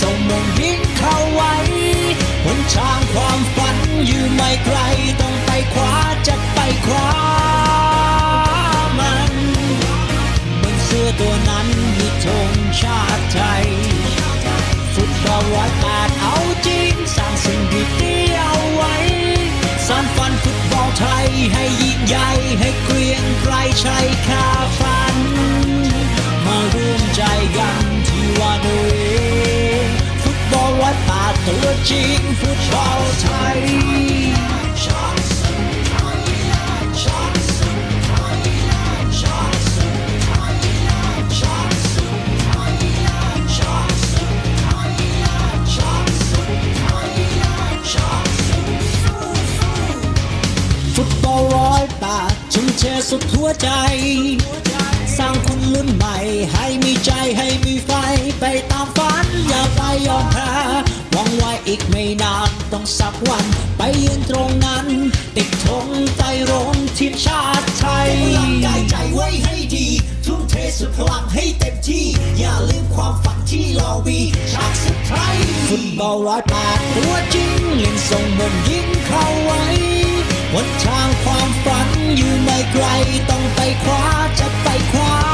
ส่งมงยิงเข้าไว้หนทางความฝันอยู่ไม่ไกลต้องไปคว้าจะไปคว้ามันบนเสื้อตัวนั้นมีธงชาติไทย ฟุตบอลร้อยแปดเอาจริงสร้างสิ่งดีๆเอาไว้สานฝันฟุตบอลไทยให้ยิ่งใหญ่ให้เกรียงไกรใช้คาฝัน มาร่วมใจกันที่ว่าเอ ตัวจริงฟุตบอลไทยฟุตบอลร้อยแปดชุ่มเทสุดหัวใจ สร้างคนรุ่นใหม่ ให้มีใจให้มีไฟ ไปตามฝันอย่าไปยอมแพ้ หวังไว้อีกไม่นานต้องสักวัน ไปยืนตรงนั้น ติดธงไตรรงทีมชาติไทยพลังกายใจไว้ให้ดี ทุ่มเทสุดพลังให้เต็มที่ อย่าลืมความฝันที่เรามีชาติสุดไทยฟุตบอลร้อยแปดตัวจริงเล่นส่งบนยิงเข้าไว้หนทางความฝันอยู่ไม่ไกล ต้องไปคว้าจะไปคว้า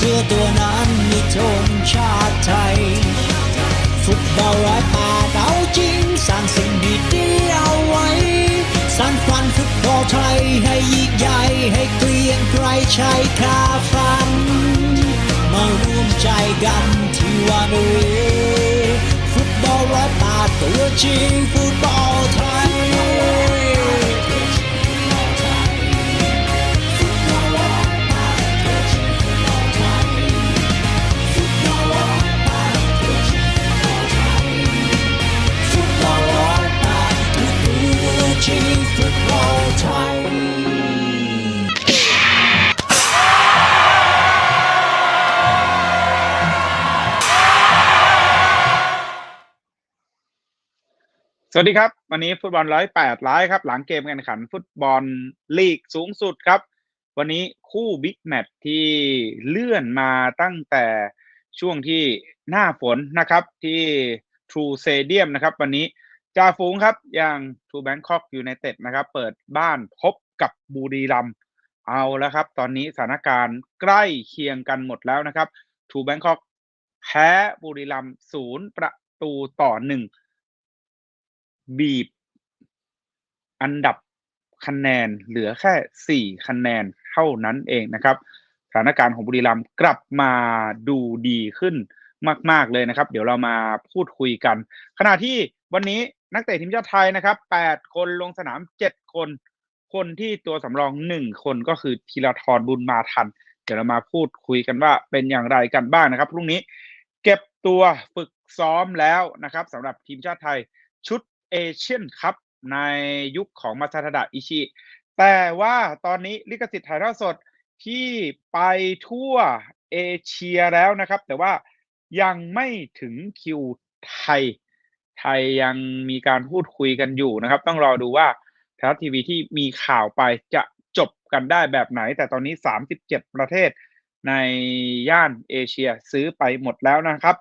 สื้อตัวนั้นมีธงชาติไทย ฟุตบอลร้อยแปดเอาจริง สร้างสิ่งดีๆเอาไว้ สร้างฝันฟุตบอลไทยให้ยิ่งใหญ่ให้เกรียงไกรใช้คาฝัน มาร่วมใจกันที่วันเวฟุตบอลร้อยแปดตัวจริงฟุตบอล สวัสดีครับ วันนี้ฟุตบอลร้อยแปดร้ายครับ หลังเกมการแข่งขันฟุตบอลลีกสูงสุดครับ วันนี้คู่บิ๊กแมตช์ที่เลื่อนมาตั้งแต่ช่วงที่หน้าฝนนะครับที่ True Stadium นะครับ วันนี้จ่าฝูงครับอย่าง True Bangkok United นะครับ เปิดบ้านพบกับบุรีรัมเอาแล้วครับ ตอนนี้สถานการณ์ใกล้เคียงกันหมดแล้วนะครับ True Bangkok แพ้บุรีรัมศูนย์ประตูต่อหนึ่ง บีบ อันดับคะแนนเหลือแค่ 4 คะแนนเท่านั้นเองนะครับ สถานการณ์ของบุรีรัมย์กลับมาดูดีขึ้นมาก ๆ เลยนะครับ เดี๋ยวเรามาพูดคุยกัน ขณะที่วันนี้นักเตะทีมชาติไทยนะครับ 8 คนลงสนาม 7 คน คนที่ตัวสำรอง 1 คนก็คือธีรทรบุญมาทัน เดี๋ยวเรามาพูดคุยกันว่าเป็นอย่างไรกันบ้างนะครับพรุ่งนี้ เก็บตัวฝึกซ้อมแล้วนะครับสำหรับทีมชาติไทยชุด เอเชียนคัพในยุคของมาซาทาดะอิชิ แต่ว่าตอนนี้ลิขสิทธิ์ถ่ายทอดสดที่ไปทั่วเอเชียแล้วนะครับ แต่ว่ายังไม่ถึงคิวไทย ไทยยังมีการพูดคุยกันอยู่นะครับ ต้องรอดูว่าไทยรัฐทีวีที่มีข่าวไปจะจบกันได้แบบไหน แต่ตอนนี้ 37 ประเทศในย่านเอเชียซื้อไปหมดแล้วนะครับ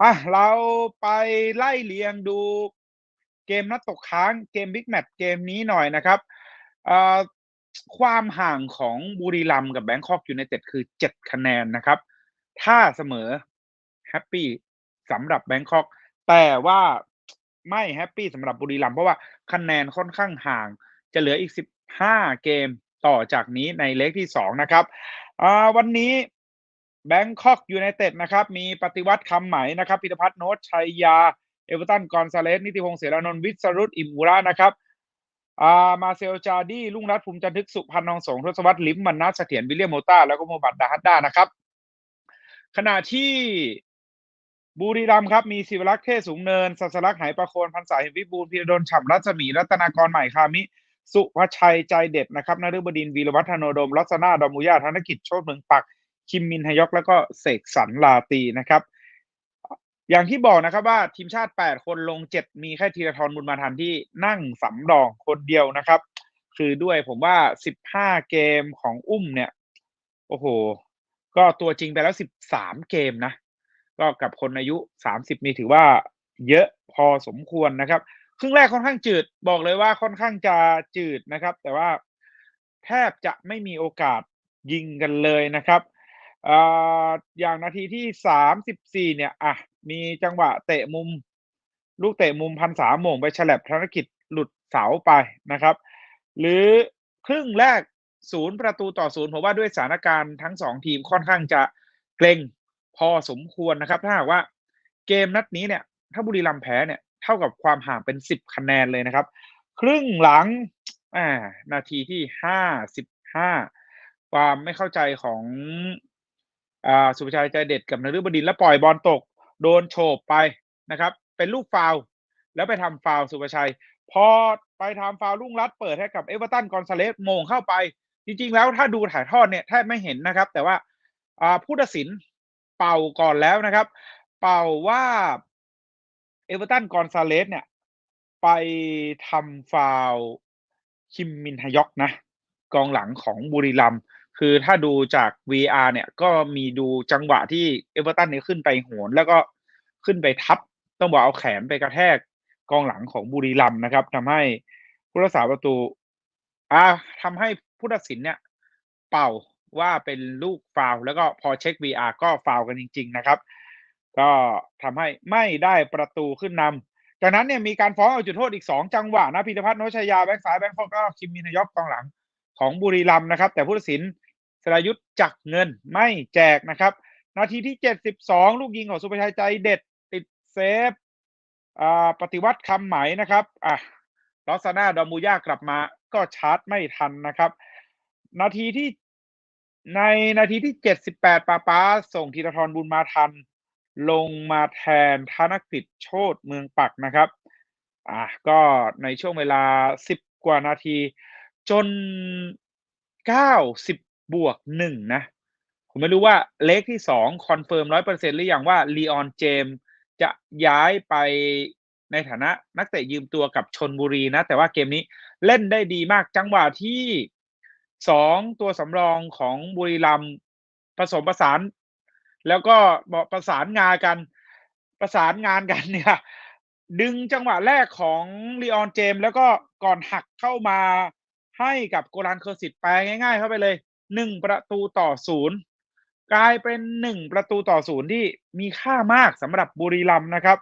อะ เราไปไล่เรียงดู เกมนัดตกค้างเกมบิ๊กแมตช์เกมนี้หน่อยนะครับความห่างของบุรีรัมย์กับแบงคอกยูไนเต็ดคือ 7 คะแนนนะครับ ถ้าเสมอแฮปปี้สำหรับแบงคอกแต่ว่าไม่แฮปปี้สำหรับบุรีรัมย์เพราะว่าคะแนนค่อนข้างห่าง จะเหลืออีก 15 เกมต่อจากนี้ในเลขที่ 2 นะครับวันนี้แบงคอกยูไนเต็ดนะครับ มีปฏิวัติคำไหมนะครับพิธพัฒน์โนตชัยยา เอเวอร์ตันกอนซาเลสนิติพงศ์เสรานนท์วิศรุตอิมูระนะครับอามาเซลจาร์ดี้ลุงรัตภูมิจันทึกสุพันธ์นองสงทศวรรษลิมมันนัสเสถียรวิลเลียมโมต้าแล้วก็โมบัตดาฮัตดดานะครับ ขณะที่บุรีรัมย์ครับ มีศิวรักษ์เทศสูงเนินสัสลักษ์ไหประโคนพันสายวิบูลพีระดลฉ่ำรัศมี รัตนากรใหม่คามิ สุภชัยใจเด็ดนะครับนฤบดินวีรวัฒโนดมลักษณะดอมุยาธนกิจโชติเมืองปัก คิมมินฮยอกแล้วก็เสกสรรลาตีนะครับ อย่างที่บอกนะครับว่าทีมชาติ 8 คนลง 7 มีแค่ธีรทรบุญมาทันที่นั่งสำรองคนเดียวนะครับ คือด้วยผมว่า 15 เกมของอุ้มเนี่ย โอ้โห ก็ตัวจริงไปแล้ว 13 เกมนะ ก็กับคนอายุ 30 นี่ถือว่าเยอะพอสมควรนะครับ ครึ่งแรกค่อนข้างจืดบอกเลยว่าค่อนข้างจะจืดนะครับ แต่ว่าแทบจะไม่มีโอกาสยิงกันเลยนะครับ อย่างนาทีที่34เนี่ยอะมีจังหวะเตะมุม ลูกเตะมุมพันสามโมงไปฉลับธนกิจหลุดเสาไปนะครับ หรือครึ่งแรกศูนย์ประตูต่อศูนย์ผมว่าด้วยสถานการณ์ทั้งสองทีมค่อนข้างจะเกรงพอสมควรนะครับ ถ้าหากว่าเกมนัดนี้เนี่ย ถ้าบุรีรัมย์แพ้เนี่ยเท่ากับความห่างเป็นสิบคะแนนเลยนะครับ ครึ่งหลังอ่านาทีที่ห้าสิบห้าความไม่เข้าใจของ อ่าสุภชัยใจเด็ดกับนฤบดินแล้วปล่อยบอลตก โดนโฉบไปนะครับ เป็นลูกฟาวแล้วไปทำฟาวสุภชัย พอไปทำฟาวลุ่งรัดเปิดให้กับเอเวอร์ตันกอนซาเลสโมงเข้าไป จริงๆแล้วถ้าดูถ่ายทอดเนี่ยแทบไม่เห็นนะครับ แต่ว่าอ่าผู้ตัดสินเป่าก่อนแล้วนะครับ เป่าว่าเอเวอร์ตันกอนซาเลสเนี่ย ไปทำฟาวคิมมินฮยอกนะ กองหลังของบุรีรัมย์ คือถ้าดูจาก VR เนี่ยก็มีดูจังหวะที่เอเวอร์ตันเนี่ยขึ้นไปโหน แล้วก็ขึ้นไปทับ ต้องบอกเอาแขนไปกระแทกกองหลังของบุรีรัมนะครับทำให้ผู้รักษาประตูอ่าทำให้ผู้ตัดสินเนี่ย เป่าว่าเป็นลูกฟาวแล้วก็พอเช็ค VR ก็ฟาวกันจริง ๆ นะครับ ก็ทำให้ไม่ได้ประตูขึ้นนำจากนั้นเนี่ยมีการฟ้องเอาจุดโทษอีก 2 จังหวะนะพิธพัฒน์โนชยาแบ็กซ้ายแบ็กฟอกก็คิมมินยอกกองหลังของบุรีรัมนะครับ แต่ผู้ตัดสิน สรายุทธจักเงินไม่แจกนะครับ นาทีที่ 72 ลูกยิงของสุภชัยใจเด็ดติดเซฟปฏิวัติคำไหมนะครับอะลอสซาน่าดอมูย่ากลับมาก็ชาร์จไม่ทันนะครับ นาทีที่ในนาทีที่ 78ปาป้าส่งธีรทรบุญมาทัน ลงมาแทนธนกฤษโชตเมืองปักนะครับอะก็ในช่วงเวลา 10 กว่านาที จน 90 บวก1นะ ผมไม่รู้ว่าเลขที่2คอนเฟิร์ม100%หรือยังว่าลีออนเจมจะย้ายไปในฐานะนักเตะยืมตัวกับชนบุรีนะ แต่ว่าเกมนี้เล่นได้ดีมากจังหวะที่2ตัวสำรองของบุรีรัมผสมประสาน แล้วก็บอกประสานงานกัน ประสานงานกันเนี่ยดึงจังหวะแรกของลีออนเจมแล้วก็ก่อนหักเข้ามาให้กับโกลันเคอร์สิตแปลง่าย ๆ เข้าไปเลย 1ประตูต่อศูนย์กลายเป็น1ประตูต่อศูนย์ที่มีค่ามากสำหรับบุรีรัมนะครับ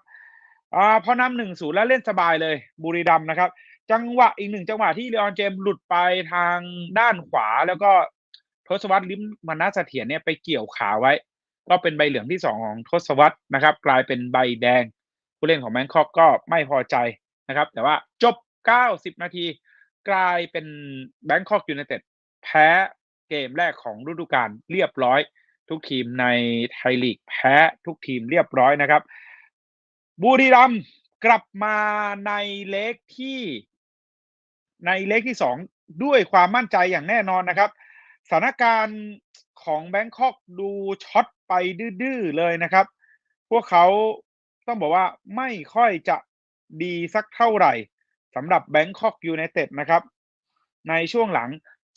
อ่าพอนำหนึ่งศูนย์แล้วเล่นสบายเลยบุรีรัมนะครับ จังหวะอีกหนึ่งจังหวะที่เลออนเจมส์หลุดไปทางด้านขวาแล้วก็ทศวรรษลิมมานาเสถียรเนี่ยไปเกี่ยวขาไว้ ก็เป็นใบเหลืองที่สองของทศวรรษนะครับ กลายเป็นใบแดง ผู้เล่นของแบงคอกก็ไม่พอใจนะครับ แต่ว่าจบ 90 นาที กลายเป็นแบงคอกยูไนเต็ดแพ้ เกมแรกของฤดูกาลเรียบร้อย ทุกทีมในไทยลีกแพ้ทุกทีมเรียบร้อยนะครับ บุรีรัมย์กลับมาในเล็กที่ ในเล็กที่สองด้วยความมั่นใจอย่างแน่นอนนะครับสถานการณ์ของแบงคอกดูช็อตไปดื้อเลยนะครับ พวกเขาต้องบอกว่าไม่ค่อยจะดีสักเท่าไหร่สำหรับแบงคอกยูไนเต็ดนะครับ ในช่วงหลัง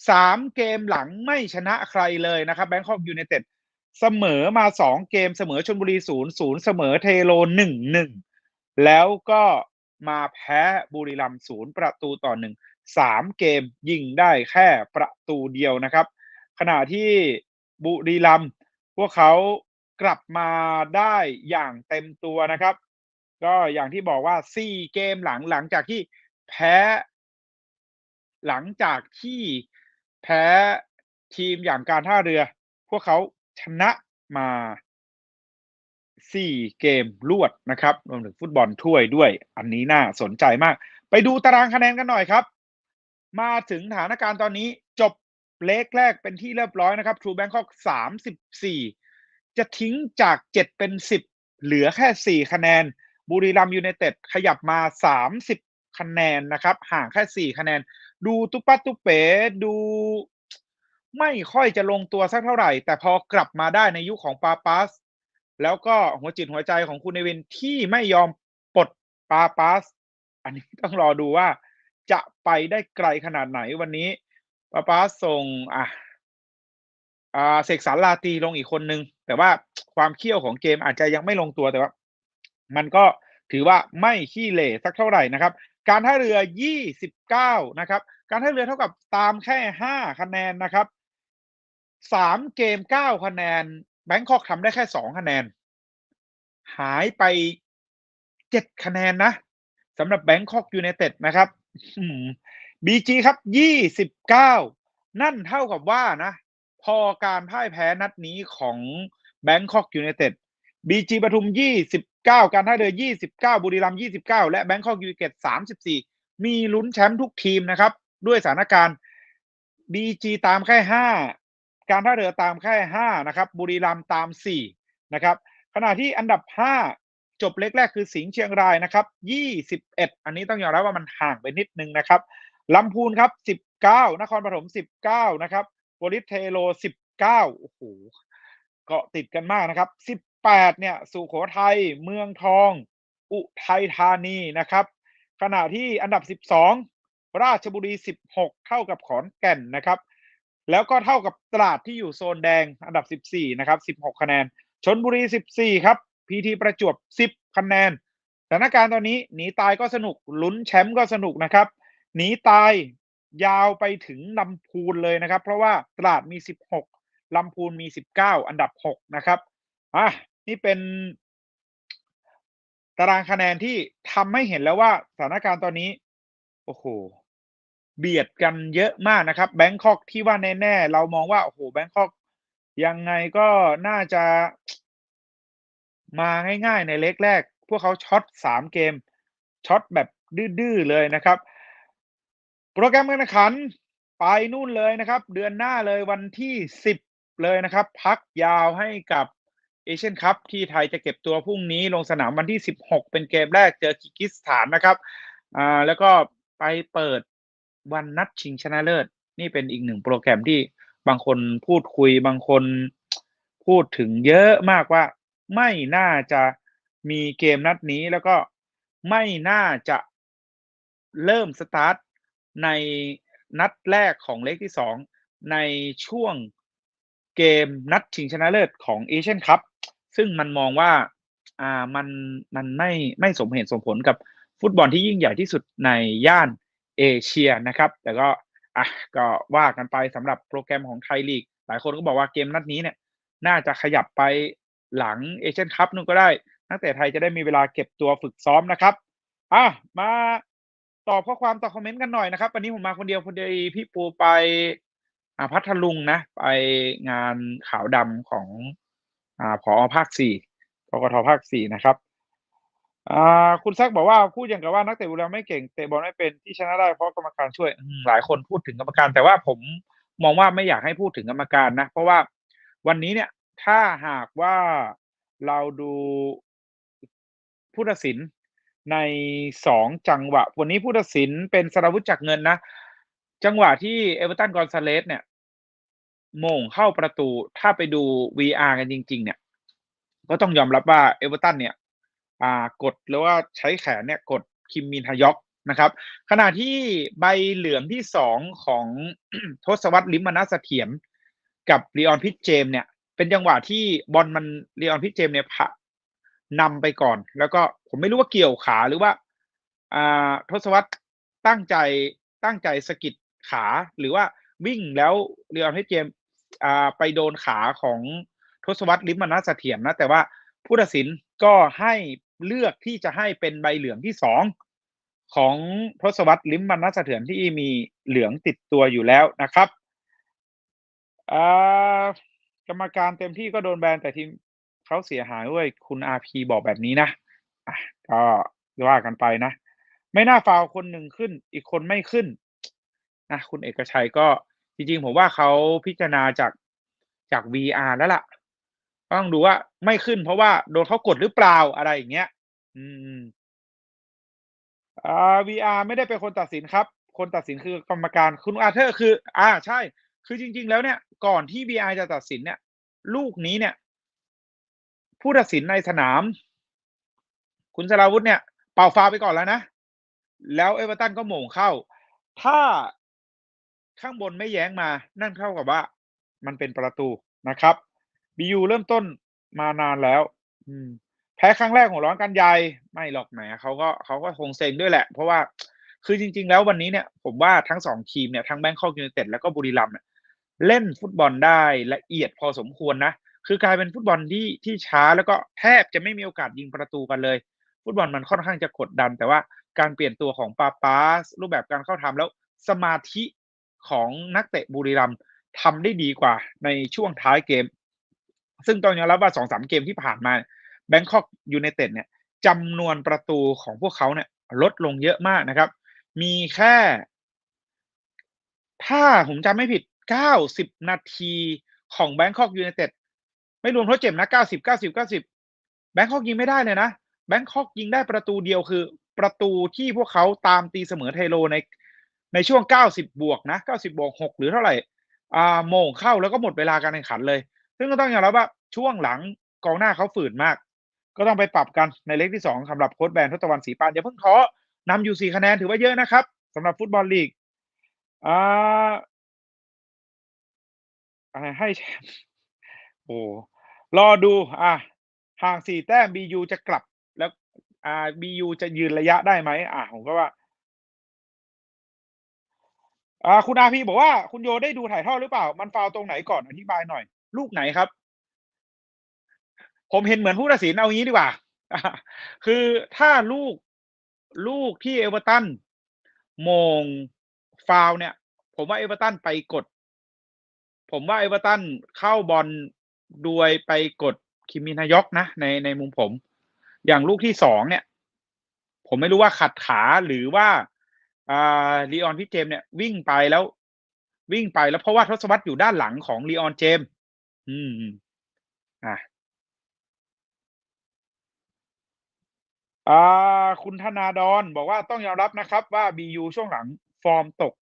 สามเกมหลังไม่ชนะใครเลยนะครับแบงคอกยูไนเต็ดเสมอมาสองเกมเสมอชนบุรีศูนย์ศูนย์เสมอเทโลหนึ่งหนึ่งแล้วก็มาแพ้บุรีรัมย์ศูนย์ประตูต่อหนึ่งสามเกมยิงได้แค่ประตูเดียวนะครับ ขณะที่บุรีรัมย์พวกเขากลับมาได้อย่างเต็มตัวนะครับ ก็อย่างที่บอกว่าสี่เกมหลังหลังจากที่แพ้ หลังจากที่ แพ้ทีมอย่างการท่าเรือ พวกเขาชนะมาสี่เกมรวดนะครับรวมถึงฟุตบอลถ้วยด้วย อันนี้น่าสนใจมาก ไปดูตารางคะแนนกันหน่อยครับ มาถึงสถานการณ์ตอนนี้จบเลกแรกเป็นที่เรียบร้อยนะครับ True Bangkok 34จะทิ้งจาก7เป็น10เหลือแค่4คะแนน บุรีรัมย์ยูไนเต็ดขยับมา30คะแนนนะครับ ห่างแค่4คะแนน ดูตุ๊ปัดตุ๊เป๋ดูไม่ค่อยจะลงตัวสักเท่าไหร่ แต่พอกลับมาได้ในยุคของปาปัส แล้วก็หัวจิตหัวใจของคุณเนวินที่ไม่ยอมปลดปาปัส อันนี้ต้องรอดูว่าจะไปได้ไกลขนาดไหนวันนี้ปาปัสส่งอะอ่าเสกสรรลาตีลงอีกคนนึง แต่ว่าความเขี้ยวของเกมอาจจะยังไม่ลงตัวแต่ว่า มันก็ถือว่าไม่ขี้เหร่สักเท่าไหร่นะครับ การท่าเรือ 29 นะครับ การท่าเรือเท่ากับตามแค่5คะแนนนะครับ3เกม9คะแนนแบงคอกทำได้แค่2คะแนน หายไป7คะแนนนะสำหรับแบงคอกยูไนเต็ดนะครับบีจีครับ29นั่นเท่ากับว่านะ พอการพ่ายแพ้นัดนี้ของแบงคอกยูไนเต็ดบีจีปทุม29การท่าเรือ29บุรีรัมย์29และแบงคอกยูไนเต็ด34มีลุ้นแชมป์ทุกทีมนะครับ ด้วยสถานการณ์บีจีตามแค่5การท่าเรือตามแค่5นะครับ บุรีรัมย์ตาม4นะครับ ขณะที่อันดับ5จบเล็กแรกคือสิงห์เชียงรายนะครับ21อันนี้ต้องยอมรับว่ามันห่างไปนิดนึงนะครับลำพูนครับ19นครปฐม19นะครับโปลิสเทโล19โอ้โหเกาะติดกันมากนะครับ18เนี่ยสุโขทัยเมืองทอง อุทัยธานีนะครับ ขณะที่อันดับ12 ราชบุรี 16 เท่ากับขอนแก่นนะครับ แล้วก็เท่ากับตราดที่อยู่โซนแดงอันดับ 14 นะครับ 16 คะแนน ชนบุรี 14 ครับ พีทีประจวบ 10 คะแนน สถานการณ์ตอนนี้หนีตายก็สนุก ลุ้นแชมป์ก็สนุกนะครับ หนีตายยาวไปถึงลำพูนเลยนะครับ เพราะว่าตราดมี 16ลำพูนมี 19 อันดับ 6 นะครับ อะ นี่เป็นตารางคะแนนที่ทำให้เห็นแล้วว่าสถานการณ์ตอนนี้ โอ้โห เบียดกันเยอะมากนะครับแบงคอกที่ว่าแน่ๆเรามองว่าโอ้โหแบงคอกยังไงก็น่าจะมาง่ายๆในเล็กแรก พวกเขาช็อต3เกมช็อตแบบดื้อๆเลยนะครับ โปรแกรมการแข่งขันไปนู่นเลยนะครับ เดือนหน้าเลยวันที่10เลยนะครับ พักยาวให้กับเอเชียนคัพที่ไทยจะเก็บตัวพรุ่งนี้ลงสนามวันที่ 16 เป็นเกมแรกเจอกิกิสถานนะครับอ่าแล้วก็ไปเปิด วันนัดชิงชนะเลิศ นี่เป็นอีกหนึ่งโปรแกรมที่บางคนพูดคุยบางคนพูดถึงเยอะมากว่า ไม่น่าจะมีเกมนัดนี้แล้วก็ไม่น่าจะเริ่มสตาร์ตในนัดแรกของเล็กที่2ในช่วงเกมนัดชิงชนะเลิศของเอเชียนคัพซึ่งมันมองว่าอ่ามันมันไม่ไม่สมเหตุสมผลกับฟุตบอลที่ยิ่งใหญ่ที่สุดในย่าน เอเชียนะครับ แต่ก็อะก็ว่ากันไปสำหรับโปรแกรมของไทยลีก หลายคนก็บอกว่าเกมนัดนี้เนี่ยน่าจะขยับไปหลังเอเชียนคัพนู่นก็ได้ นักเตะไทยจะได้มีเวลาเก็บตัวฝึกซ้อมนะครับอะมาตอบข้อความตอบคอมเมนต์กันหน่อยนะครับ วันนี้ผมมาคนเดียวพอดียวพี่ปูไปอ่าพัทลุงนะ ไปงานขาวดำของอ่าผอ.ภาค4กกท.ภาค4นะครับ อ่าคุณแซกบอกว่าพูดอย่างกับว่านักเตะบุรีรัมย์ไม่เก่งเตะบอลไม่เป็นที่ชนะได้เพราะกรรมการช่วยหลายคนพูดถึงกรรมการ แต่ว่าผมมองว่าไม่อยากให้พูดถึงกรรมการนะ เพราะว่าวันนี้เนี่ย ถ้าหากว่าเราดูผู้ตัดสินใน2จังหวะ วันนี้ผู้ตัดสินเป็นสราวุธจักเงินนะ จังหวะที่ Everton Gonzalez เนี่ยโมงเข้าประตูถ้าไปดู VR กันจริง ๆ เนี่ย ก็ต้องยอมรับว่า Everton เนี่ย อ่ากดหรือว่าใช้แขนเนี่ยกด Kim Min Hyok นะครับ ขณะที่ใบเหลืองที่2ของทศวรรษลิ้มมนัสเถียรกับ Leon Pitts James เนี่ยเป็นจังหวะที่บอลมัน Leon Pitts James เนี่ยผะนำไปก่อน แล้วก็ผมไม่รู้ว่าเกี่ยวขาหรือว่าอ่าทศวรรษตั้งใจตั้งใจสะกิดขาหรือว่าวิ่งแล้ว Leon Pitts James อ่าไปโดนขาของทศวรรษลิ้มมนัสเถียรนะแต่ว่า ผู้ตัดสินก็ให้เลือกที่จะให้เป็นใบเหลืองที่2ของทศวรรษลิ้มมนัสเสถียรที่มีเหลืองติดตัวอยู่แล้วนะครับกรรมการเต็มที่ก็โดนแบนแต่ทีมเขาเสียหายด้วยคุณ RP บอกแบบนี้นะก็ว่ากันไปนะ ไม่น่าฟาวคนหนึ่งขึ้น อีกคนไม่ขึ้นนะคุณเอกชัยก็จริงๆ ผมว่าเขาพิจารณาจากจาก VR แล้วล่ะ ต้องดูว่าไม่ขึ้นเพราะว่าโดนเขากดหรือเปล่าอะไรอย่างเงี้ย อืมอ่า VR ไม่ได้เป็นคนตัดสินครับ คนตัดสินคือกรรมการคุณอาเธอร์คือ อ่าใช่ คือจริง ๆ แล้วเนี่ย ก่อนที่ VR จะตัดสินเนี่ย ลูกนี้เนี่ย ผู้ตัดสินในสนาม คุณสราวุธเนี่ย เป่าฟาวไปก่อนแล้วนะ แล้วเอเวอร์ตันก็โหม่งเข้า ถ้าข้างบนไม่แย้งมา นั่นเท่ากับว่า มันเป็นประตูนะครับ BU เริ่มต้นมานานแล้ว อืม แพ้ครั้งแรกของร้อนกันใหญ่ไม่หรอกแหมเขาก็เขาก็คงเซ็งด้วยแหละ เพราะว่าคือจริง ๆ แล้ววันนี้เนี่ยผมว่าทั้งสองทีมเนี่ยทั้งแบงคอกยูไนเต็ดแล้วก็บุรีรัมย์เนี่ยเล่นฟุตบอลได้ละเอียดพอสมควรนะ คือกลายเป็นฟุตบอลที่ที่ช้าแล้วก็แทบจะไม่มีโอกาสยิงประตูกันเลย ฟุตบอลมันค่อนข้างจะกดดัน แต่ว่าการเปลี่ยนตัวของปาปาสรูปแบบการเข้าทำแล้วสมาธิของนักเตะบุรีรัมย์ทำได้ดีกว่าในช่วงท้ายเกม ซึ่งต้องยอมรับว่าสองสามเกมที่ผ่านมาแบงคอกยูไนเต็ดเนี่ยจำนวนประตูของพวกเขาเนี่ยลดลงเยอะมากนะครับ มีแค่ ถ้าผมจำไม่ผิด 90 นาทีของแบงคอกยูไนเต็ดไม่รวมทดเจ็บนะ 90 90 90 แบงคอกยิงไม่ได้เลยนะ แบงคอกยิงได้ประตูเดียวคือ ประตูที่พวกเขาตามตีเสมอไทโรในในช่วง 90 บวกนะ 90 บวก 6 หรือเท่าไหร่อ่าโมงเข้าแล้วก็หมดเวลาการแข่งขันเลย ซึ่งก็ต้องอยอมรับว่าช่วงหลังกองหน้าเขาฝืนมาก ก็ต้องไปปรับกันในเล็กที่สองสำหรับโค้ชแบนทศตวรรณศรีปานอย่าเพิ่งท้อนำอยู่สี่คะแนนถือว่าเยอะนะครับสำหรับฟุตบอลลีกอ่าอะไรให้โอ้รอดู อะห่างสี่แต้มบียูจะกลับแล้ว อ่าบียูจะยืนระยะได้ไหมอะผมก็ว่า อ่า คุณอาพีบอกว่า คุณโยได้ดูถ่ายทอดหรือเปล่า มันฟาวตรงไหนก่อนอธิบายหน่อย ลูกไหนครับ ผมเห็นเหมือนผู้ตัดสินเอางี้ดีกว่า คือถ้าลูกลูกที่เอเวอร์ตันมงฟาวเนี่ย ผมว่าเอเวอร์ตันไปกด ผมว่าเอเวอร์ตันเข้าบอลด้วยไปกดคิมินายกนะในในมุมผม อย่างลูกที่สองเนี่ย ผมไม่รู้ว่าขัดขาหรือว่าอ่าลีออนพี่เจมเนี่ย วิ่งไปแล้ว วิ่งไปแล้วเพราะว่าทศวรรษอยู่ด้านหลังของลีออนเจมส์ อืมอะอ่า คุณธนาดอนบอกว่า ต้องยอมรับนะครับว่า BU ช่วงหลังฟอร์มตก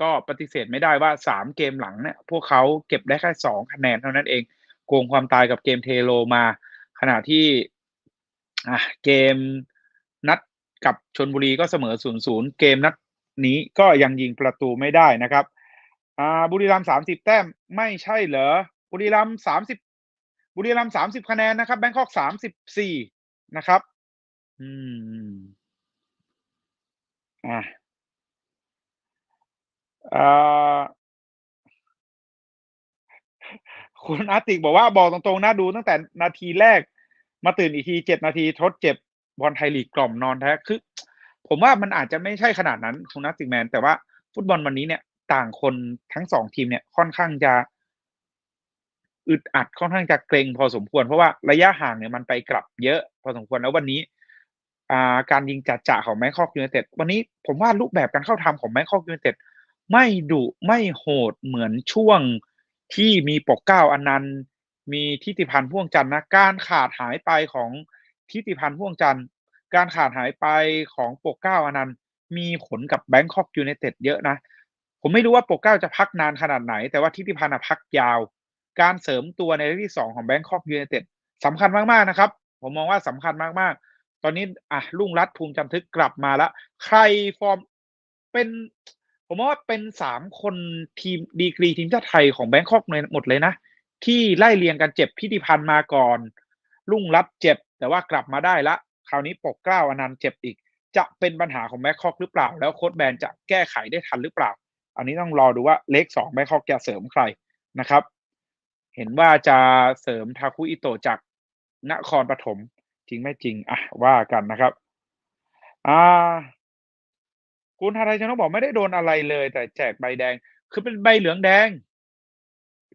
ก็ปฏิเสธไม่ได้ว่าสามเกมหลังเนี่ย พวกเขาเก็บได้แค่สองคะแนนเท่านั้นเอง โกงความตายกับเกมเทโลมา ขณะที่อะเกมนัดกับชนบุรีก็เสมอศูนย์ศูนย์เกมนัดนี้ก็ยังยิงประตูไม่ได้นะครับ อ่า บุรีรัมย์สามสิบแต้ม ไม่ใช่เหรอ บุรีรัมสามสิบบุรีรัมสามสิบคะแนนนะครับแบงคอกสามสิบสี่นะครับ อืมอะอ่าคุณอาร์ติกบอกว่าบอกตรงๆนะดูตั้งแต่นาทีแรก มาตื่นอีกทีเจ็ดนาทีทดเจ็บบอลไทยลีกกล่อมนอนแท้คือ ผมว่ามันอาจจะไม่ใช่ขนาดนั้นคุณอาร์ติกแมน แต่ว่าฟุตบอลวันนี้เนี่ย ต่างคนทั้งสองทีมเนี่ยค่อนข้างจะ อึดอัดค่อนข้างจะเกรงพอสมควร เพราะว่าระยะห่างเนี่ยมันไปกลับเยอะพอสมควรแล้ววันนี้การยิงจัดจะของแบงคอกยูไนเต็ดวันนี้ผมว่ารูปแบบการเข้าทำของแบงคอกยูไนเต็ดไม่ดุไม่โหดเหมือนช่วงที่มีปกเก้าอนันต์มีทิติพันธ์พ่วงจันทร์นะการขาดหายไปของทิติพันธ์พ่วงจันทร์การขาดหายไปของปกเก้าอนันต์มีผลกับแบงคอกยูไนเต็ดเยอะนะ ผมไม่รู้ว่าปกเก้าจะพักนานขนาดไหน แต่ว่าทิติพันธ์พักยาว การเสริมตัวในเลขที่สองของแบงคอกยูไนเต็ดสำคัญมากๆนะครับ ผมมองว่าสำคัญมากๆ ตอนนี้อะรุ่งรัตน์ภูมิจันทึกกลับมาล้วใครฟอร์มเป็นผมว่าเป็นสามคนทีมดีกรีทีมชาติไทยของแบงคอกในหมดเลยนะ ที่ไล่เรียงกันเจ็บพิธิพันธ์มาก่อนรุ่งรัตน์เจ็บ แต่ว่ากลับมาได้ละ คราวนี้ปกเกล้าอนันต์เจ็บอีก จะเป็นปัญหาของแบงคอกหรือเปล่า แล้วโค้ชแบนจะแก้ไขได้ทันหรือเปล่า อันนี้ต้องรอดูว่าเลขสองแบงคอกจะเสริมใครนะครับ เห็นว่าจะเสริมทาคุอิโตะจากนครปฐมจริงไม่จริง อะ ว่ากันนะครับ อ่า คุณฮาไทยชนกบอกไม่ได้โดนอะไรเลย แต่แจกใบแดง คือเป็นใบเหลืองแดง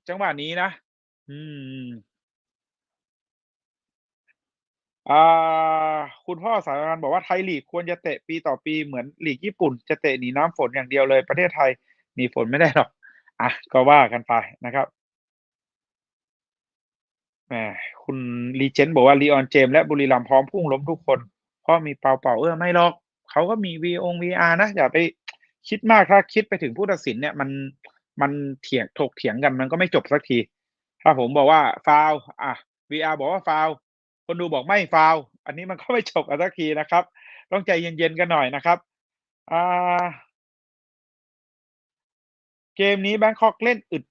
จังหวะนี้นะ อืม อ่า คุณพ่อสารนันท์บอกว่าไทยลีกควรจะเตะปีต่อปีเหมือนลีกญี่ปุ่น จะเตะหนีน้ำฝนอย่างเดียวเลย ประเทศไทยหนีฝนไม่ได้หรอก อะ ก็ว่ากันไปนะครับ คุณรีเจนต์บอกว่าลีออนเจมและบุรีรัมพร้อมพุ่งล้มทุกคน เพราะมีเป่าเป่าเออไม่หรอกเขาก็มีวีองวีอาร์นะ อย่าไปคิดมากถ้าคิดไปถึงผู้ตัดสินเนี่ยมันมันเถียงถกเถียงกันมันก็ไม่จบสักที ถ้าผมบอกว่าฟาวอะ VR บอกว่าฟาวคนดูบอกไม่ฟาวอันนี้มันก็ไม่จบสักทีนะครับ ต้องใจเย็นๆกันหน่อยนะครับอ่าเกมนี้แบงคอกเล่นอึด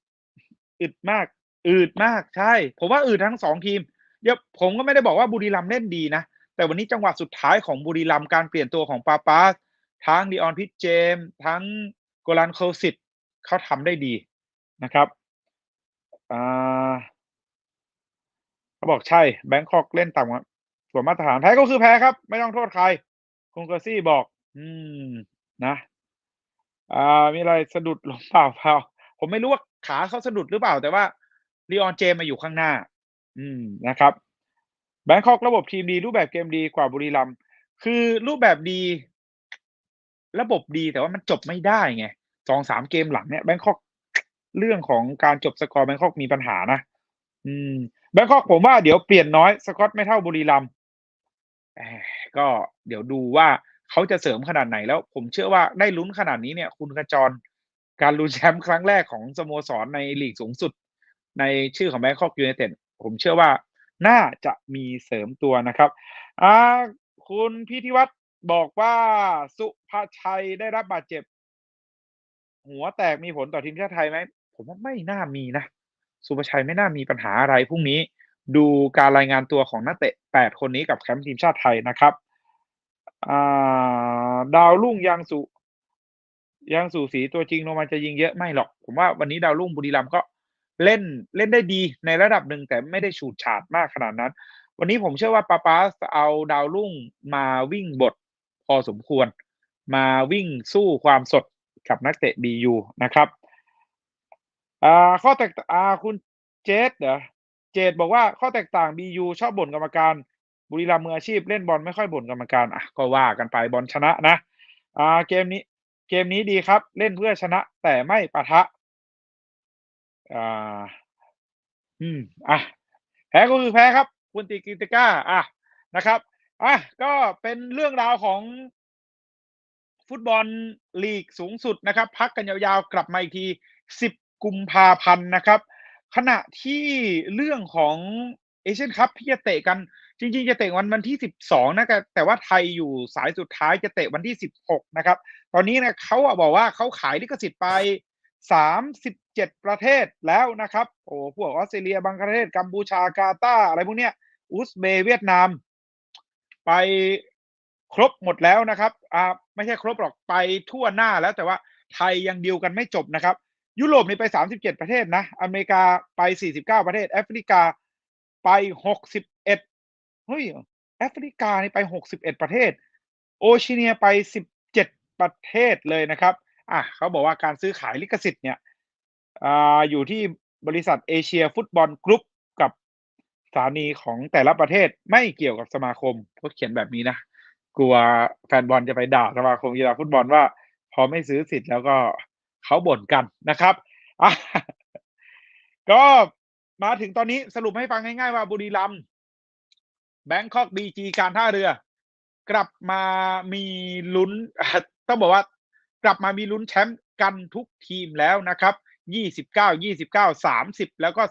อึดมาก อืดมากใช่ ผมว่าอืดทั้งสองทีม เดี๋ยวผมก็ไม่ได้บอกว่าบุรีรัมย์เล่นดีนะ แต่วันนี้จังหวะสุดท้ายของบุรีรัมย์การเปลี่ยนตัวของปาปาสทั้งดีออนพิทเจมส์ทั้งโกลันโคสิตเขาทำได้ดีนะครับอ่าเขาบอกใช่ แบงคอกเล่นต่ำกว่าส่วนมาตรฐานแพ้ก็คือแพ้ครับ ไม่ต้องโทษใครคุณเกอร์ซี่บอก อืมนะอ่ามีอะไรสะดุดหรือเปล่าเปล่าผมไม่รู้ว่าขาเขาสะดุดหรือเปล่า แต่ว่า ลีออนเจมมาอยู่ข้างหน้า อืมนะครับแบงคอกระบบทีมดี รูปแบบเกมดีกว่าบุรีรัมย์คือรูปแบบดี ระบบดีแต่ว่ามันจบไม่ได้ไงสองสามเกมหลังเนี่ยแบงคอกเรื่องของการจบสกอร์แบงคอกมีปัญหานะอืมแบงคอกผมว่าเดี๋ยวเปลี่ยนน้อยสกอตไม่เท่าบุรีรัมย์เอ้ยก็เดี๋ยวดูว่าเขาจะเสริมขนาดไหนแล้ว ผมเชื่อว่าได้ลุ้นขนาดนี้เนี่ย คุณกระจร การลุ้นแชมป์ครั้งแรกของสโมสรในลีกสูงสุด ในชื่อของแบงคอกยูไนเต็ดผมเชื่อว่าน่าจะมีเสริมตัวนะครับอ่าคุณพิธิวัตรบอกว่าสุภาชัยได้รับบาดเจ็บ หัวแตกมีผลต่อทีมชาติไทยไหม ผมว่าไม่น่ามีนะ สุภาชัยไม่น่ามีปัญหาอะไรพรุ่งนี้ ดูการรายงานตัวของนักเตะ 8 คนนี้กับแคมป์ทีมชาติไทยนะครับดาวรุ่งยังสุยังสู่สีตัวจริงลงมาจะยิงเยอะไม่หรอก ผมว่าวันนี้ดาวรุ่งบุรีรัมย์ก็ เล่นเล่นได้ดีในระดับหนึ่งแต่ไม่ได้ฉูดฉาดมากขนาดนั้น วันนี้ผมเชื่อว่าปาปาสเอาดาวรุ่งมาวิ่งบทพอสมควร มาวิ่งสู้ความสดกับนักเตะบียูนะครับอ่าข้อแตกอ่าคุณเจษเหรอเจษบอกว่าข้อแตกต่างบียูชอบบ่นกรรมการบุรีรัมย์มืออาชีพเล่นบอลไม่ค่อยบ่นกรรมการอะก็ว่ากันไปบอลชนะนะอ่าเกมนี้เกมนี้ดีครับ เล่นเพื่อชนะแต่ไม่ปะทะ อ่าอืมอะแพ้ก็คือแพ้ครับคุณติกิติก้า อะนะครับอะก็เป็นเรื่องราวของฟุตบอลลีกสูงสุดนะครับ พักกันยาวๆ กลับมาอีกที 10 กุมภาพันธ์นะครับ ขณะที่เรื่องของเอเชียนคัพที่จะเตะกัน จริง ๆ จะเตะวันวันที่ 12 นะแต่แต่ว่าไทยอยู่สายสุดท้ายจะเตะวันที่ 16 นะครับ ตอนนี้นะเขาบอกว่าเขาขายลิขสิทธิ์ไป 37 ประเทศแล้วนะครับ โอ้พวกออสเตรเลียบังกลาเทศกัมพูชากาตาอะไรพวกเนี้ยอุซเบเวียดนาม ไปครบหมดแล้วนะครับอ่าไม่ใช่ครบหรอกไปทั่วหน้าแล้วแต่ว่าไทยยังดีลกันไม่จบนะครับ ยุโรปนี่ไป 37 ประเทศนะ อเมริกาไป 49 ประเทศ แอฟริกาไป 61เฮ้ยแอฟริกานี่ไป 61 ประเทศ โอเชียเนียไป 17 ประเทศเลยนะครับ อะเขาบอกว่าการซื้อขายลิขสิทธิ์เนี่ยอ่าอยู่ที่บริษัทเอเชียฟุตบอลกรุ๊ปกับสถานีของแต่ละประเทศไม่เกี่ยวกับสมาคมเขาเขียนแบบนี้นะกลัวแฟนบอลจะไปด่าสมาคมกีฬาฟุตบอลว่า พอไม่ซื้อสิทธิ์แล้วก็เขาบ่นกันนะครับอะก็มาถึงตอนนี้สรุปให้ฟังง่ายๆว่าบุรีรัมย์แบงคอกบีจีการท่าเรือ กลับมามีลุ้น ต้องบอกว่า กลับมามีลุ้นแชมป์กันทุกทีมแล้วนะครับ 29 29 30 แล้วก็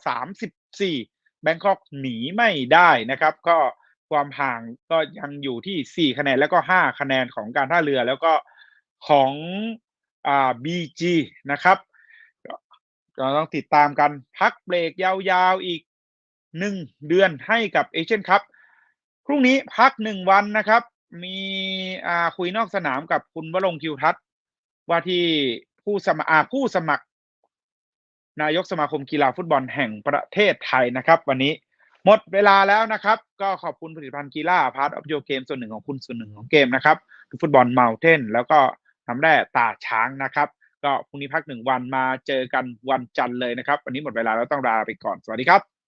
34 แบงคอกหนีไม่ได้นะครับ ก็ความห่างก็ยังอยู่ที่ 4 คะแนนแล้วก็ 5 คะแนนของการท่าเรือแล้วก็ของอ่า BG นะครับก็ต้องติดตามกันพักเบรกยาวๆอีกหนึ่งเดือนให้กับเอเชียนคัพพรุ่งนี้พักหนึ่งวันนะครับ มีคุยนอกสนามกับคุณวรงค์คิวทัศน์ ว่าที่ผู้สมัครผู้สมัคร นายกสมาคมกีฬาฟุตบอลแห่งประเทศไทยนะครับ วันนี้หมดเวลาแล้วนะครับ ก็ขอบคุณผลิตภัณฑ์กีฬาพาร์ทออฟโยเกมส่วนหนึ่งของคุณส่วนหนึ่งของเกมนะครับฟุตบอลเมลเทนแล้วก็น้ำแร่ตาช้างนะครับ ก็พรุ่งนี้พักหนึ่งวันมาเจอกันวันจันทร์เลยนะครับ วันนี้หมดเวลาแล้วต้องลาไปก่อนสวัสดีครับ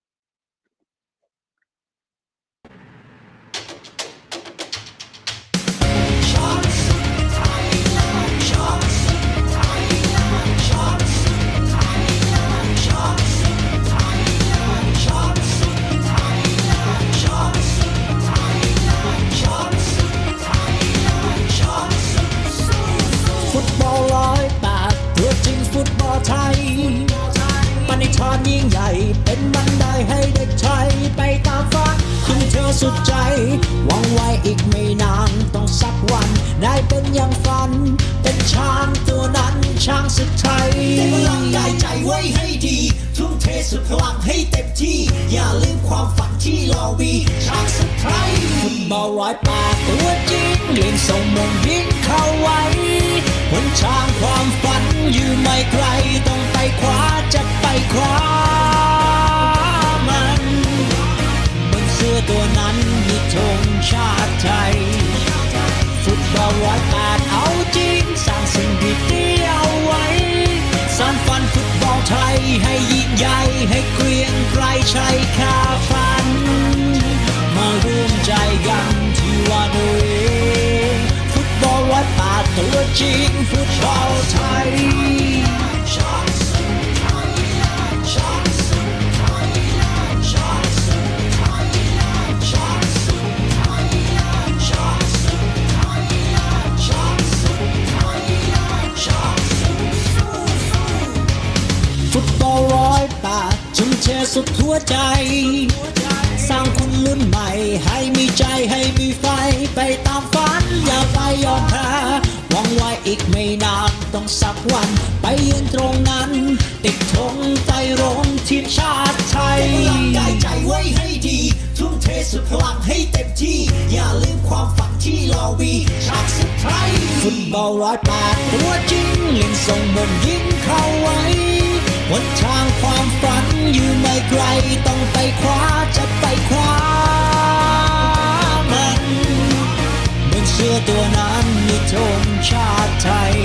พานยิ่งใหญ่ เป็นบันไดให้เด็กชายไปตามฝันคุณเธอสุดใจหวังไว้อีกไม่นานต้องสักวัน ได้เป็นอย่างฝัน เป็นช้างตัวนั้นช้างสุดไทยเต็มพลังกายใจไว้ให้ดี ทุ่มเทสุดพลังให้เต็มที่ อย่าลืมความฝันที่รอวีช้างสุดไทยคุณบอลร้อยแปดตัวจริงเลี้ยงส่งมงยิงเข้าไว้หนทางความฝันอยู่ไม่ไกลต้องไปคว้าจาก คว้ามัน บนเสื้อตัวนั้นมีธงชาติไทย ฟุตบอลร้อยแปดเอาจริง สร้างสิ่งดีๆเอาไว้ สร้านฝันฟุตบอลไทยให้ยิ่งใหญ่ให้เกรียงไกรใช้คาฝัน มาร่วมใจกันที่ว่าเอฟุตบอลร้อยแปดตัวจริง ต้องสักวัน ไปยืนตรงนั้น ติดธงไตรรงทีมชาติไทยพลังกายใจไว้ให้ดี ทุ่มเทสุดพลังให้เต็มที่ อย่าลืมความฝันที่เรามีชาติสุดไทยฟุตบอลร้อยแปดตัวจริงเล่นส่งบนยิงเข้าไว้หนทางความฝันอยู่ไม่ไกล ต้องไปคว้าจะไปคว้ามันบนเสื้อตัวนั้นมีธงชาติไทย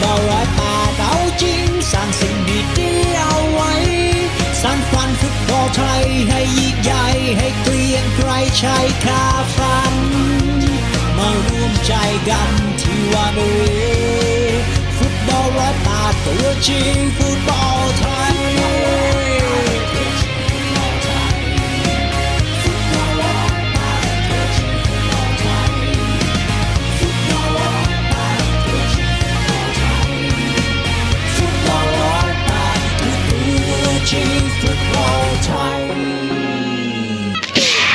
เราร้อยแปดเราจริงสร้างสิ่งดีๆเอาไว้สร้างฝันฟุตบอลไทยให้ยิ่งใหญ่ให้เกลียงไกรใช้คาฝัน มาร่วมใจกันที่วันเวฟุตบอลร้อยแปดตัวจริงฟุตบอล